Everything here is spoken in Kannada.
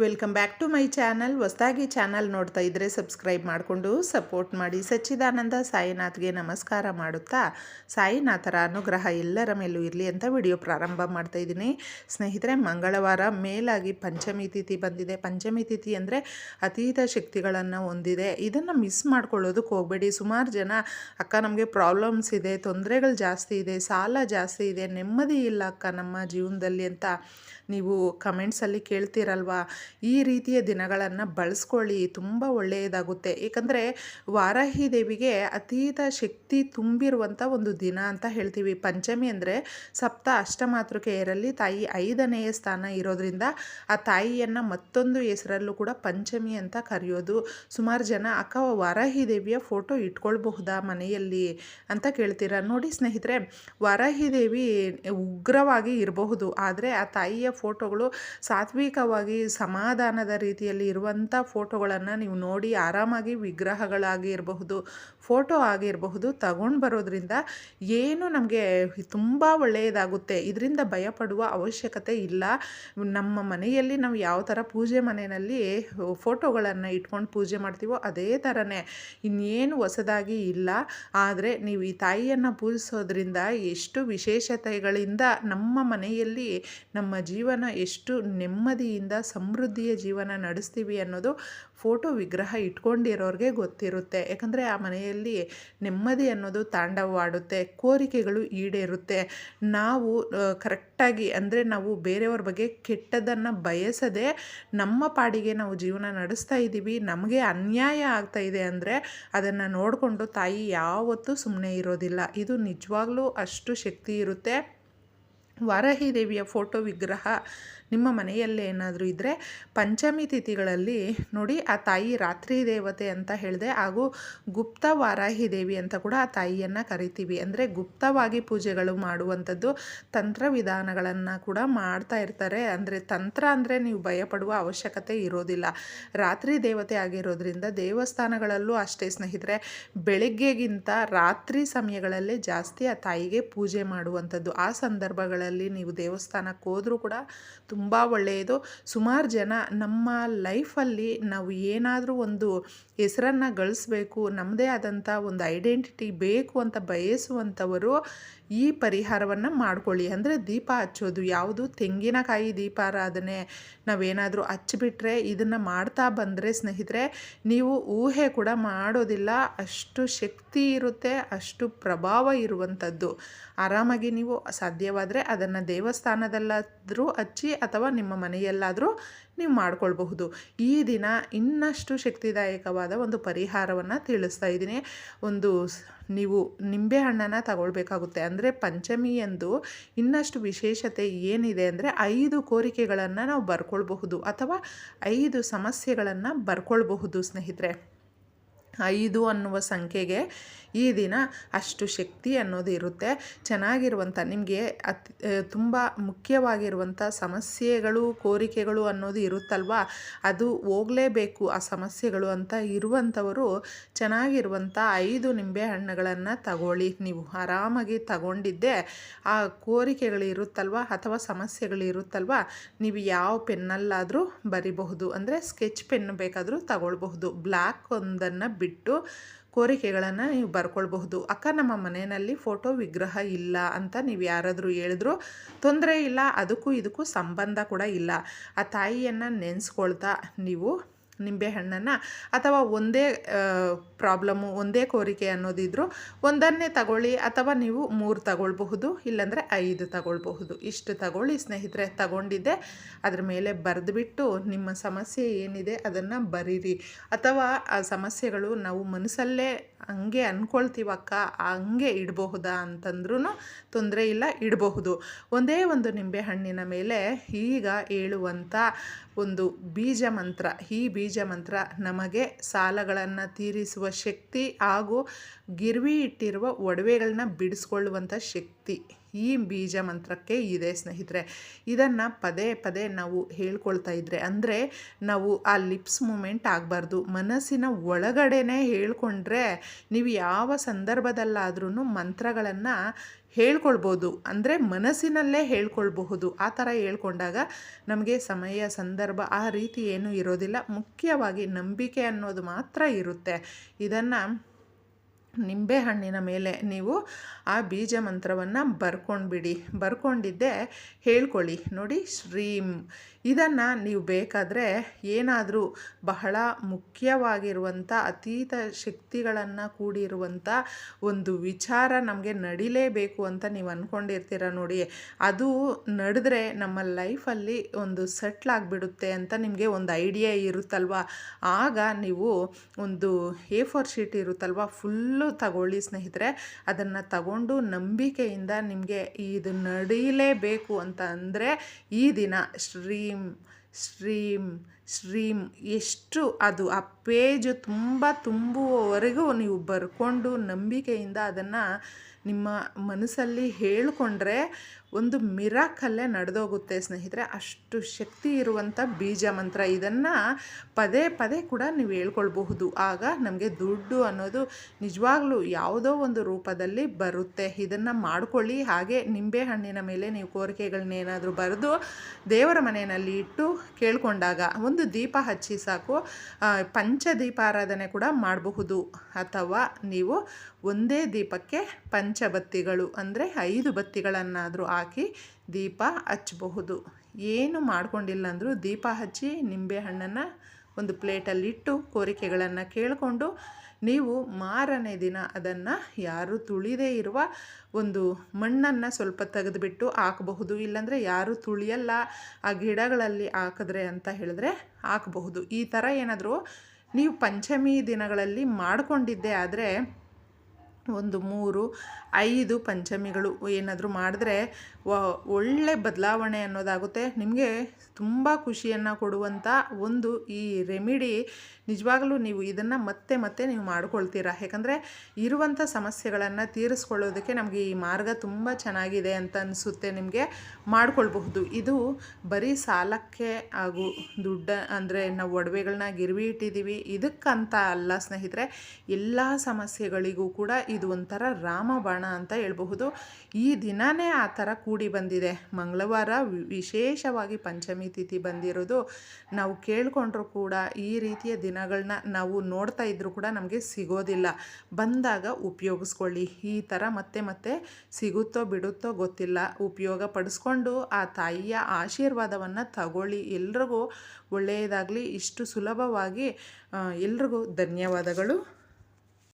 Welcome back to my channel. ಹೊಸದಾಗಿ ಚಾನಲ್ ನೋಡ್ತಾ ಇದ್ದರೆ ಸಬ್ಸ್ಕ್ರೈಬ್ ಮಾಡಿಕೊಂಡು ಸಪೋರ್ಟ್ ಮಾಡಿ. ಸಚ್ಚಿದಾನಂದ ಸಾಯಿನಾಥ್ಗೆ ನಮಸ್ಕಾರ ಮಾಡುತ್ತಾ? ಸಾಯಿನಾಥರ ಅನುಗ್ರಹ ಎಲ್ಲರ ಮೇಲೂ ಇರಲಿ ಅಂತ ವಿಡಿಯೋ ಪ್ರಾರಂಭ ಮಾಡ್ತಾ ಇದ್ದೀನಿ. ಸ್ನೇಹಿತರೆ, ಮಂಗಳವಾರ ಮೇಲಾಗಿ ಪಂಚಮಿ ತಿಥಿ ಬಂದಿದೆ. ಪಂಚಮಿ ತಿಥಿ ಅಂದರೆ ಅತೀತ ಶಕ್ತಿಗಳನ್ನು ಹೊಂದಿದೆ. ಇದನ್ನು ಮಿಸ್ ಮಾಡ್ಕೊಳ್ಳೋದಕ್ಕೆ ಹೋಗಬೇಡಿ. ಸುಮಾರು ಜನ, ಅಕ್ಕ ನಮಗೆ ಪ್ರಾಬ್ಲಮ್ಸ್ ಇದೆ, ತೊಂದರೆಗಳು ಜಾಸ್ತಿ ಇದೆ, ಸಾಲ ಜಾಸ್ತಿ ಇದೆ, ನೆಮ್ಮದಿ ಇಲ್ಲ ಅಕ್ಕ ನಮ್ಮ ಜೀವನದಲ್ಲಿ ಅಂತ ನೀವು ಕಮೆಂಟ್ಸಲ್ಲಿ ಕೇಳ್ತೀರಲ್ವಾ? ಈ ರೀತಿಯ ದಿನಗಳನ್ನು ಬಳಸ್ಕೊಳ್ಳಿ, ತುಂಬ ಒಳ್ಳೆಯದಾಗುತ್ತೆ. ಏಕೆಂದರೆ ವಾರಾಹಿ ದೇವಿಗೆ ಅತೀತ ಶಕ್ತಿ ತುಂಬಿರುವಂಥ ಒಂದು ದಿನ ಅಂತ ಹೇಳ್ತೀವಿ. ಪಂಚಮಿ ಅಂದರೆ ಸಪ್ತ ಅಷ್ಟಮಾತೃಕೆಯರಲ್ಲಿ ತಾಯಿ ಐದನೆಯ ಸ್ಥಾನ ಇರೋದ್ರಿಂದ ಆ ತಾಯಿಯನ್ನು ಮತ್ತೊಂದು ಹೆಸರಲ್ಲೂ ಕೂಡ ಪಂಚಮಿ ಅಂತ ಕರೆಯೋದು. ಸುಮಾರು ಜನ, ಅಕ್ಕ, ವಾರಾಹಿ ದೇವಿಯ ಫೋಟೋ ಇಟ್ಕೊಳ್ಬಹುದಾ ಮನೆಯಲ್ಲಿ? ಅಂತ ಕೇಳ್ತೀರ? ನೋಡಿ ಸ್ನೇಹಿತರೆ, ವಾರಾಹಿ ದೇವಿ ಉಗ್ರವಾಗಿ ಇರಬಹುದು. ಆದರೆ ಆ ತಾಯಿಯ ಫೋಟೋಗಳು ಸಾತ್ವಿಕವಾಗಿ ಸಮಾಧಾನದ ರೀತಿಯಲ್ಲಿ ಇರುವಂಥ ಫೋಟೋಗಳನ್ನು ನೀವು ನೋಡಿ ಆರಾಮಾಗಿ ವಿಗ್ರಹಗಳಾಗಿ ಇರಬಹುದು ಫೋಟೋ ಆಗಿರಬಹುದು ತಗೊಂಡು ಬರೋದ್ರಿಂದ ಏನು ನಮಗೆ ತುಂಬ ಒಳ್ಳೆಯದಾಗುತ್ತೆ. ಇದರಿಂದ ಭಯಪಡುವ ಅವಶ್ಯಕತೆ ಇಲ್ಲ. ನಮ್ಮ ಮನೆಯಲ್ಲಿ ನಾವು ಯಾವ ಥರ ಪೂಜೆ ಮನೆಯಲ್ಲಿ ಫೋಟೋಗಳನ್ನು ಇಟ್ಕೊಂಡು ಪೂಜೆ ಮಾಡ್ತೀವೋ ಅದೇ ಥರನೇ ಇನ್ನೇನು ಹೊಸದಾಗಿ ಇಲ್ಲ. ಆದರೆ ನೀವು ಈ ತಾಯಿಯನ್ನು ಪೂಜಿಸೋದ್ರಿಂದ ಎಷ್ಟು ವಿಶೇಷತೆಗಳಿಂದ ನಮ್ಮ ಮನೆಯಲ್ಲಿ ನಮ್ಮ ಜೀವನ ಎಷ್ಟು ನೆಮ್ಮದಿಯಿಂದ ಸಮೃದ್ಧಿಯ ಜೀವನ ನಡೆಸ್ತೀವಿ ಅನ್ನೋದು ಫೋಟೋ ವಿಗ್ರಹ ಇಟ್ಕೊಂಡಿರೋರಿಗೆ ಗೊತ್ತಿರುತ್ತೆ. ಯಾಕಂದರೆ ಆ ಮನೆಯಲ್ಲಿ ನೆಮ್ಮದಿ ಅನ್ನೋದು ತಾಂಡವವಾಡುತ್ತೆ, ಕೋರಿಕೆಗಳು ಈಡೇರುತ್ತೆ. ನಾವು ಕರೆಕ್ಟಾಗಿ ಅಂದರೆ ನಾವು ಬೇರೆಯವ್ರ ಬಗ್ಗೆ ಕೆಟ್ಟದನ್ನು ಬಯಸದೆ ನಮ್ಮ ಪಾಡಿಗೆ ನಾವು ಜೀವನ ನಡೆಸ್ತಾ ಇದ್ದೀವಿ, ನಮಗೆ ಅನ್ಯಾಯ ಆಗ್ತಾ ಇದೆ ಅಂದರೆ ಅದನ್ನು ನೋಡಿಕೊಂಡು ತಾಯಿ ಯಾವತ್ತೂ ಸುಮ್ಮನೆ ಇರೋದಿಲ್ಲ. ಇದು ನಿಜವಾಗ್ಲೂ ಅಷ್ಟು ಶಕ್ತಿ ಇರುತ್ತೆ. ವಾರಾಹಿ ದೇವಿಯ ಫೋಟೋ ವಿಗ್ರಹ ನಿಮ್ಮ ಮನೆಯಲ್ಲೇ ಏನಾದರೂ ಇದ್ದರೆ ಪಂಚಮಿ ತಿಥಿಗಳಲ್ಲಿ ನೋಡಿ, ಆ ತಾಯಿ ರಾತ್ರಿ ದೇವತೆ ಅಂತ ಹೇಳಿದೆ, ಹಾಗೂ ಗುಪ್ತ ವಾರಾಹಿ ದೇವಿ ಅಂತ ಕೂಡ ಆ ತಾಯಿಯನ್ನು ಕರಿತೀವಿ. ಅಂದರೆ ಗುಪ್ತವಾಗಿ ಪೂಜೆಗಳು ಮಾಡುವಂಥದ್ದು ತಂತ್ರ ವಿಧಾನಗಳನ್ನು ಕೂಡ ಮಾಡ್ತಾ ಇರ್ತಾರೆ. ಅಂದರೆ ತಂತ್ರ ಅಂದರೆ ನೀವು ಭಯಪಡುವ ಅವಶ್ಯಕತೆ ಇರೋದಿಲ್ಲ. ರಾತ್ರಿ ದೇವತೆ ಆಗಿರೋದ್ರಿಂದ ದೇವಸ್ಥಾನಗಳಲ್ಲೂ ಅಷ್ಟೇ ಸ್ನೇಹಿತರೆ, ಬೆಳಗ್ಗೆಗಿಂತ ರಾತ್ರಿ ಸಮಯಗಳಲ್ಲೇ ಜಾಸ್ತಿ ಆ ತಾಯಿಗೆ ಪೂಜೆ ಮಾಡುವಂಥದ್ದು. ಆ ಸಂದರ್ಭಗಳಲ್ಲಿ ನೀವು ದೇವಸ್ಥಾನಕ್ಕೆ ಹೋದರೂ ಕೂಡ ತುಂಬ ಒಳ್ಳೆಯದು. ಸುಮಾರು ಜನ ನಮ್ಮ ಲೈಫಲ್ಲಿ ನಾವು ಏನಾದರೂ ಒಂದು ಹೆಸರನ್ನು ಗಳಿಸ್ಬೇಕು ನಮ್ಮದೇ ಆದಂಥ ಒಂದು ಐಡೆಂಟಿಟಿ ಬೇಕು ಅಂತ ಬಯಸುವಂಥವರು ಈ ಪರಿಹಾರವನ್ನು ಮಾಡ್ಕೊಳ್ಳಿ. ಅಂದರೆ ದೀಪ ಹಚ್ಚೋದು ಯಾವುದು? ತೆಂಗಿನಕಾಯಿ ದೀಪಾರಾಧನೆ ನಾವೇನಾದರೂ ಹಚ್ಚಿಬಿಟ್ರೆ ಇದನ್ನು ಮಾಡ್ತಾ ಬಂದರೆ ಸ್ನೇಹಿತರೆ, ನೀವು ಊಹೆ ಕೂಡ ಮಾಡೋದಿಲ್ಲ. ಅಷ್ಟು ಶಕ್ತಿ ಇರುತ್ತೆ, ಅಷ್ಟು ಪ್ರಭಾವ ಇರುವಂಥದ್ದು ಆರಾಮಾಗಿ ನೀವು ಸಾಧ್ಯವಾದರೆ ಅದನ್ನು ದೇವಸ್ಥಾನದಲ್ಲಾದರೂ ಹಚ್ಚಿ ಅಥವಾ ನಿಮ್ಮ ಮನೆಯಲ್ಲಾದರೂ ನೀವು ಮಾಡ್ಕೊಳ್ಬಹುದು. ಈ ದಿನ ಇನ್ನಷ್ಟು ಶಕ್ತಿದಾಯಕವಾದ ಒಂದು ಪರಿಹಾರವನ್ನು ತಿಳಿಸ್ತಾ ಇದ್ದೀನಿ. ಒಂದು ನೀವು ನಿಂಬೆ ಹಣ್ಣನ್ನು ತಗೊಳ್ಬೇಕಾಗುತ್ತೆ. ಅಂದರೆ ಪಂಚಮಿಯಂದು ಇನ್ನಷ್ಟು ವಿಶೇಷತೆ ಏನಿದೆ ಅಂದರೆ ಐದು ಕೋರಿಕೆಗಳನ್ನು ನಾವು ಬರ್ಕೊಳ್ಬಹುದು ಅಥವಾ ಐದು ಸಮಸ್ಯೆಗಳನ್ನು ಬರ್ಕೊಳ್ಬಹುದು ಸ್ನೇಹಿತರೆ. ಐದು ಅನ್ನುವ ಸಂಖ್ಯೆಗೆ ಈ ದಿನ ಅಷ್ಟು ಶಕ್ತಿ ಅನ್ನೋದು ಇರುತ್ತೆ. ಚೆನ್ನಾಗಿರುವಂಥ, ನಿಮಗೆ ಅತ್ ತುಂಬ ಮುಖ್ಯವಾಗಿರುವಂಥ ಸಮಸ್ಯೆಗಳು, ಕೋರಿಕೆಗಳು ಅನ್ನೋದು ಇರುತ್ತಲ್ವ? ಅದು ಹೋಗಲೇಬೇಕು ಆ ಸಮಸ್ಯೆಗಳು ಅಂತ ಇರುವಂಥವರು ಚೆನ್ನಾಗಿರುವಂಥ ಐದು ನಿಂಬೆ ಹಣ್ಣುಗಳನ್ನು ತಗೊಳ್ಳಿ. ನೀವು ಆರಾಮಾಗಿ ತಗೊಂಡಿದ್ದೆ, ಆ ಕೋರಿಕೆಗಳು ಇರುತ್ತಲ್ವ ಅಥವಾ ಸಮಸ್ಯೆಗಳು ಇರುತ್ತಲ್ವ, ನೀವು ಯಾವ ಪೆನ್ನಲ್ಲಾದರೂ ಬರಿಬಹುದು. ಅಂದರೆ ಸ್ಕೆಚ್ ಪೆನ್ ಬೇಕಾದರೂ ತಗೊಳ್ಬಹುದು. ಬ್ಲ್ಯಾಕ್ ಒಂದನ್ನು ಬಿಟ್ಟು ಕೋರಿಕೆಗಳನ್ನು ನೀವು ಬರ್ಕೊಳ್ಬಹುದು. ಅಕ್ಕ, ನಮ್ಮ ಮನೆಯಲ್ಲಿ ಫೋಟೋ ವಿಗ್ರಹ ಇಲ್ಲ ಅಂತ ನೀವು ಯಾರಾದರೂ ಹೇಳಿದ್ರು, ತೊಂದರೆ ಇಲ್ಲ, ಅದಕ್ಕೂ ಇದಕ್ಕೂ ಸಂಬಂಧ ಕೂಡ ಇಲ್ಲ. ಆ ತಾಯಿಯನ್ನು ನೆನೆಸ್ಕೊಳ್ತಾ ನೀವು ನಿಂಬೆಹಣ್ಣನ್ನು ಅಥವಾ ಒಂದೇ ಪ್ರಾಬ್ಲಮ್ಮು ಒಂದೇ ಕೋರಿಕೆ ಅನ್ನೋದಿದ್ರು ಒಂದನ್ನೇ ತಗೊಳ್ಳಿ ಅಥವಾ ನೀವು ಮೂರು ತಗೊಳ್ಬಹುದು, ಇಲ್ಲಾಂದರೆ ಐದು ತಗೊಳ್ಬಹುದು. ಇಷ್ಟು ತಗೊಳ್ಳಿ ಸ್ನೇಹಿತರೆ, ತಗೊಂಡಿದ್ದೆ. ಅದ್ರ ಮೇಲೆ ಬರೆದುಬಿಟ್ಟು ನಿಮ್ಮ ಸಮಸ್ಯೆ ಏನಿದೆ ಅದನ್ನು ಬರೀರಿ. ಅಥವಾ ಆ ಸಮಸ್ಯೆಗಳು ನಾವು ಮನಸ್ಸಲ್ಲೇ ಹಂಗೆ ಅಂದ್ಕೊಳ್ತೀವಕ್ಕ ಹಂಗೆ ಇಡಬಹುದಾ ಅಂತಂದ್ರೂ ತೊಂದರೆ ಇಲ್ಲ, ಇಡಬಹುದು. ಒಂದೇ ಒಂದು ನಿಂಬೆಹಣ್ಣಿನ ಮೇಲೆ ಈಗ ಹೇಳುವಂಥ ಒಂದು ಬೀಜ ಮಂತ್ರ, ಈ ಬೀಜ ಮಂತ್ರ ನಮಗೆ ಸಾಲಗಳನ್ನು ತೀರಿಸುವ ಶಕ್ತಿ ಹಾಗೂ ಗಿರ್ವಿ ಇಟ್ಟಿರುವ ಒಡವೆಗಳನ್ನ ಬಿಡಿಸ್ಕೊಳ್ಳುವಂಥ ಶಕ್ತಿ ಈ ಬೀಜ ಮಂತ್ರಕ್ಕೆ ಇದೆ, ಸ್ನೇಹಿತರೆ. ಇದನ್ನು ಪದೇ ಪದೇ ನಾವು ಹೇಳ್ಕೊಳ್ತಾ ಇದ್ದರೆ ಅಂದರೆ ನಾವು ಆ ಲಿಪ್ಸ್ ಮೂಮೆಂಟ್ ಆಗಬಾರ್ದು. ಮನಸ್ಸಿನ ಒಳಗಡೆನೇ ಹೇಳ್ಕೊಂಡ್ರೆ ನೀವು ಯಾವ ಸಂದರ್ಭದಲ್ಲಾದ್ರೂ ಮಂತ್ರಗಳನ್ನು ಹೇಳ್ಕೊಳ್ಬೋದು. ಅಂದರೆ ಮನಸ್ಸಿನಲ್ಲೇ ಹೇಳ್ಕೊಳ್ಬಹುದು. ಆ ಥರ ಹೇಳ್ಕೊಂಡಾಗ ನಮಗೆ ಸಮಯ, ಸಂದರ್ಭ ಆ ರೀತಿ ಏನೂ ಇರೋದಿಲ್ಲ. ಮುಖ್ಯವಾಗಿ ನಂಬಿಕೆ ಅನ್ನೋದು ಮಾತ್ರ ಇರುತ್ತೆ. ಇದನ್ನು ನಿಂಬೆಹಣ್ಣಿನ ಮೇಲೆ ನೀವು ಆ ಬೀಜ ಮಂತ್ರವನ್ನು ಬರ್ಕೊಂಡ್ಬಿಡಿ. ಬರ್ಕೊಂಡಿದ್ದೆ ಹೇಳ್ಕೊಳ್ಳಿ. ನೋಡಿ ಶ್ರೀಮ್ ಇದನ್ನು ನೀವು ಬೇಕಾದರೆ ಏನಾದರೂ ಬಹಳ ಮುಖ್ಯವಾಗಿರುವಂಥ ಅತೀತ ಶಕ್ತಿಗಳನ್ನು ಕೂಡಿರುವಂಥ ಒಂದು ವಿಚಾರ ನಮಗೆ ನಡಿಲೇಬೇಕು ಅಂತ ನೀವು ಅಂದ್ಕೊಂಡಿರ್ತೀರ ನೋಡಿ. ಅದು ನಡೆದ್ರೆ ನಮ್ಮ ಲೈಫಲ್ಲಿ ಒಂದು ಸೆಟ್ಲ್ ಆಗಿಬಿಡುತ್ತೆ ಅಂತ ನಿಮಗೆ ಒಂದು ಐಡಿಯಾ ಇರುತ್ತಲ್ವ? ಆಗ ನೀವು ಒಂದು ಎ ಫೋರ್ ಶೀಟ್ ಇರುತ್ತಲ್ವ? ಫುಲ್ಲು ತಗೊಳ್ಳಿ ಸ್ನೇಹಿತರೆ. ಅದನ್ನು ತಗೊಂಡು ನಂಬಿಕೆಯಿಂದ ನಿಮಗೆ ಇದು ನಡೀಲೇಬೇಕು ಅಂತ ಅಂದರೆ ಈ ದಿನ ಶ್ರೀಂ ಶ್ರೀಂ ಶ್ರೀಂ ಎಷ್ಟು ಅದು ಆ ಪೇಜು ತುಂಬ ತುಂಬುವವರೆಗೂ ನೀವು ಬರ್ಕೊಂಡು ನಂಬಿಕೆಯಿಂದ ಅದನ್ನು ನಿಮ್ಮ ಮನಸ್ಸಲ್ಲಿ ಹೇಳಿಕೊಂಡ್ರೆ ಒಂದು ಮಿರಾಕಲ್ಲೇ ನಡೆದೋಗುತ್ತೆ ಸ್ನೇಹಿತರೆ. ಅಷ್ಟು ಶಕ್ತಿ ಇರುವಂಥ ಬೀಜ ಮಂತ್ರ ಇದನ್ನು ಪದೇ ಪದೇ ಕೂಡ ನೀವು ಹೇಳ್ಕೊಳ್ಬಹುದು. ಆಗ ನಮಗೆ ದುಡ್ಡು ಅನ್ನೋದು ನಿಜವಾಗ್ಲೂ ಯಾವುದೋ ಒಂದು ರೂಪದಲ್ಲಿ ಬರುತ್ತೆ. ಇದನ್ನು ಮಾಡಿಕೊಳ್ಳಿ. ಹಾಗೆ ನಿಂಬೆ ಹಣ್ಣಿನ ಮೇಲೆ ನೀವು ಕೋರಿಕೆಗಳನ್ನೇನಾದರೂ ಬರೆದು ದೇವರ ಮನೆಯಲ್ಲಿ ಇಟ್ಟು ಕೇಳಿಕೊಂಡಾಗ ಒಂದು ದೀಪ ಹಚ್ಚಿ ಸಾಕು. ಪಂಚದೀಪಾರಾಧನೆ ಕೂಡ ಮಾಡಬಹುದು ಅಥವಾ ನೀವು ಒಂದೇ ದೀಪಕ್ಕೆ ಪಂಚಬತ್ತಿಗಳು ಅಂದರೆ ಐದು ಬತ್ತಿಗಳನ್ನಾದರೂ ಹಾಕಿ ದೀಪ ಹಚ್ಚಬಹುದು. ಏನು ಮಾಡ್ಕೊಂಡಿಲ್ಲ ಅಂದರೂ ದೀಪ ಹಚ್ಚಿ ನಿಂಬೆಹಣ್ಣನ್ನು ಒಂದು ಪ್ಲೇಟಲ್ಲಿಟ್ಟು ಕೋರಿಕೆಗಳನ್ನು ಕೇಳಿಕೊಂಡು ನೀವು ಮಾರನೇ ದಿನ ಅದನ್ನು ಯಾರು ತುಳಿದೇ ಇರುವ ಒಂದು ಮಣ್ಣನ್ನು ಸ್ವಲ್ಪ ತೆಗೆದುಬಿಟ್ಟು ಹಾಕಬಹುದು. ಇಲ್ಲಾಂದರೆ ಯಾರು ತುಳಿಯಲ್ಲ, ಆ ಗಿಡಗಳಲ್ಲಿ ಹಾಕಿದ್ರೆ ಅಂತ ಹೇಳಿದ್ರೆ ಹಾಕಬಹುದು. ಈ ಥರ ಏನಾದರೂ ನೀವು ಪಂಚಮಿ ದಿನಗಳಲ್ಲಿ ಮಾಡಿಕೊಂಡಿದ್ದೆ ಆದರೆ ಒಂದು ಮೂರು ಐದು ಪಂಚಮಿಗಳು ಏನಾದರೂ ಮಾಡಿದ್ರೆ ಒಳ್ಳೆ ಬದಲಾವಣೆ ಅನ್ನೋದಾಗುತ್ತೆ. ನಿಮಗೆ ತುಂಬ ಖುಷಿಯನ್ನು ಕೊಡುವಂಥ ಒಂದು ಈ ರೆಮಿಡಿ ನಿಜವಾಗಲೂ ನೀವು ಇದನ್ನು ಮತ್ತೆ ಮತ್ತೆ ನೀವು ಮಾಡ್ಕೊಳ್ತೀರಾ. ಯಾಕಂದರೆ ಇರುವಂಥ ಸಮಸ್ಯೆಗಳನ್ನು ತೀರಿಸ್ಕೊಳ್ಳೋದಕ್ಕೆ ನಮಗೆ ಈ ಮಾರ್ಗ ತುಂಬ ಚೆನ್ನಾಗಿದೆ ಅಂತ ಅನಿಸುತ್ತೆ ನಿಮಗೆ ಮಾಡ್ಕೊಳ್ಬಹುದು. ಇದು ಬರೀ ಸಾಲಕ್ಕೆ ಹಾಗೂ ದುಡ್ಡ ಅಂದರೆ ನಾವು ಒಡವೆಗಳನ್ನ ಗಿರ್ವಿ ಇಟ್ಟಿದ್ದೀವಿ ಇದಕ್ಕಂತ ಅಲ್ಲ ಸ್ನೇಹಿತರೆ, ಎಲ್ಲ ಸಮಸ್ಯೆಗಳಿಗೂ ಕೂಡ ಇದು ಒಂಥರ ರಾಮಬಾಣ ಅಂತ ಹೇಳಬಹುದು. ಈ ದಿನವೇ ಆ ಥರ ಕೂಡಿ ಬಂದಿದೆ. ಮಂಗಳವಾರ ವಿಶೇಷವಾಗಿ ಪಂಚಮಿ ತಿಥಿ ಬಂದಿರೋದು. ನಾವು ಕೇಳಿಕೊಂಡ್ರೂ ಕೂಡ ಈ ರೀತಿಯ ದಿನಗಳನ್ನ ನಾವು ನೋಡ್ತಾ ಇದ್ದರೂ ಕೂಡ ನಮಗೆ ಸಿಗೋದಿಲ್ಲ. ಬಂದಾಗ ಉಪಯೋಗಿಸ್ಕೊಳ್ಳಿ. ಈ ಥರ ಮತ್ತೆ ಮತ್ತೆ ಸಿಗುತ್ತೋ ಬಿಡುತ್ತೋ ಗೊತ್ತಿಲ್ಲ. ಉಪಯೋಗ ಪಡಿಸ್ಕೊಂಡು ಆ ತಾಯಿಯ ಆಶೀರ್ವಾದವನ್ನು ತಗೊಳ್ಳಿ. ಎಲ್ರಿಗೂ ಒಳ್ಳೆಯದಾಗಲಿ. ಇಷ್ಟು ಸುಲಭವಾಗಿ ಎಲ್ರಿಗೂ ಧನ್ಯವಾದಗಳು.